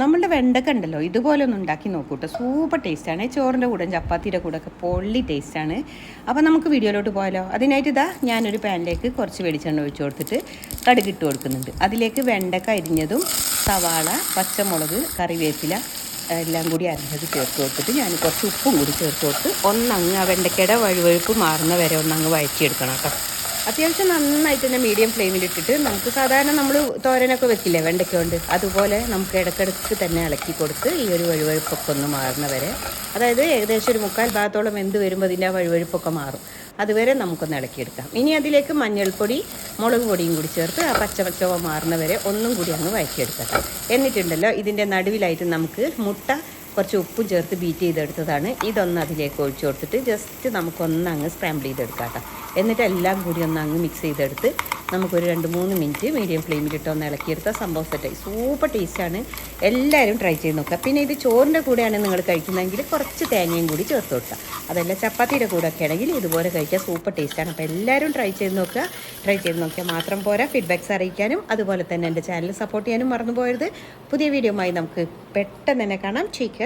നമ്മളുടെ വെണ്ടക്ക ഉണ്ടല്ലോ ഇതുപോലെ ഒന്ന് ഉണ്ടാക്കി നോക്കൂട്ടോ. സൂപ്പർ ടേസ്റ്റാണ് ചോറിന്റെ കൂടെ ചപ്പാത്തിയുടെ കൂടെ ഒക്കെ പൊള്ളി ആണ്. അപ്പോൾ നമുക്ക് വീഡിയോയിലോട്ട് പോയാലോ? അതിനായിട്ട് ഇതാ ഞാനൊരു പാനിലേക്ക് കുറച്ച് വെളിച്ചെണ്ണ ഒഴിച്ച് കൊടുത്തിട്ട് കടുകിട്ട് കൊടുക്കുന്നുണ്ട്. അതിലേക്ക് വെണ്ടക്ക അരിഞ്ഞതും സവാള പച്ചമുളക് കറിവേപ്പില എല്ലാം കൂടി അരിഞ്ഞത് ചേർത്ത് കൊടുത്തിട്ട് ഞാൻ കുറച്ച് ഉപ്പും കൂടി ചേർത്ത് കൊടുത്ത് ഒന്നങ്ങ് ആ വെണ്ടക്കയുടെ വഴുവഴുപ്പ് മാറുന്ന വരെ ഒന്നങ്ങ് വഴറ്റിയെടുക്കണം കേട്ടോ. അത്യാവശ്യം നന്നായിട്ട് തന്നെ മീഡിയം ഫ്ലെയിമിൽ ഇട്ടിട്ട് നമുക്ക് സാധാരണ നമ്മൾ തോരനൊക്കെ വെക്കില്ലേ വെണ്ടയ്ക്ക കൊണ്ട് അതുപോലെ നമുക്ക് ഇടയ്ക്കിടയ്ക്ക് തന്നെ ഇളക്കി കൊടുത്ത് ഈ ഒരു വഴുവഴുപ്പൊക്കെ ഒന്ന് മാറുന്ന വരെ. അതായത് ഏകദേശം ഒരു മുക്കാൽ ഭാഗത്തോളം എന്ത് വരുമ്പോൾ അതിന്റെ ആ വഴുവഴുപ്പൊക്കെ മാറും. അതുവരെ നമുക്കൊന്ന് ഇളക്കിയെടുക്കാം. ഇനി അതിലേക്ക് മഞ്ഞൾപ്പൊടി മുളക് പൊടിയും കൂടി ചേർത്ത് ആ പച്ചപ്പച്ചവ മാറുന്ന വരെ ഒന്നും കൂടി അങ്ങ് വഴക്കിയെടുക്കാം എന്നിട്ടുണ്ടല്ലോ ഇതിന്റെ നടുവിലായിട്ട് നമുക്ക് മുട്ട കുറച്ച് ഉപ്പും ചേർത്ത് ബീറ്റ് ചെയ്തെടുത്തതാണ്. ഇതൊന്ന് അതിലേക്ക് ഒഴിച്ചു കൊടുത്തിട്ട് ജസ്റ്റ് നമുക്കൊന്ന് അങ്ങ് സ്ക്രാമ്പിൾ ചെയ്തെടുക്കാം കേട്ടോ. എന്നിട്ട് എല്ലാം കൂടി ഒന്ന് അങ്ങ് മിക്സ് ചെയ്തെടുത്ത് നമുക്കൊരു രണ്ട് മൂന്ന് മിനിറ്റ് മീഡിയം ഫ്ലെയിമിലിട്ട് ഒന്ന് ഇളക്കിയെടുത്ത സംഭവം സെറ്റായി സൂപ്പർ ടേസ്റ്റാണ് എല്ലാവരും ട്രൈ ചെയ്ത് നോക്കുക. പിന്നെ ഇത് ചോറിന്റെ കൂടെയാണ് നിങ്ങൾ കഴിക്കുന്നതെങ്കിൽ കുറച്ച് തേങ്ങയും കൂടി ചേർത്ത് കൊടുക്കുക. അതല്ല ചപ്പാത്തിയുടെ കൂടെ ഒക്കെ ആണെങ്കിൽ ഇതുപോലെ കഴിക്കാൻ സൂപ്പർ ടേസ്റ്റാണ് അപ്പോൾ എല്ലാവരും ട്രൈ ചെയ്ത് നോക്കുക. ട്രൈ ചെയ്ത് നോക്കിയാൽ മാത്രം പോരാ. ഫീഡ്ബാക്ക്സ് അറിയിക്കാനും അതുപോലെ തന്നെ എന്റെ ചാനൽ സപ്പോർട്ട് ചെയ്യാനും മറന്നു പോയത് പുതിയ വീഡിയോയുമായി നമുക്ക് പെട്ടെന്ന് തന്നെ കാണാം. ചേക്ക്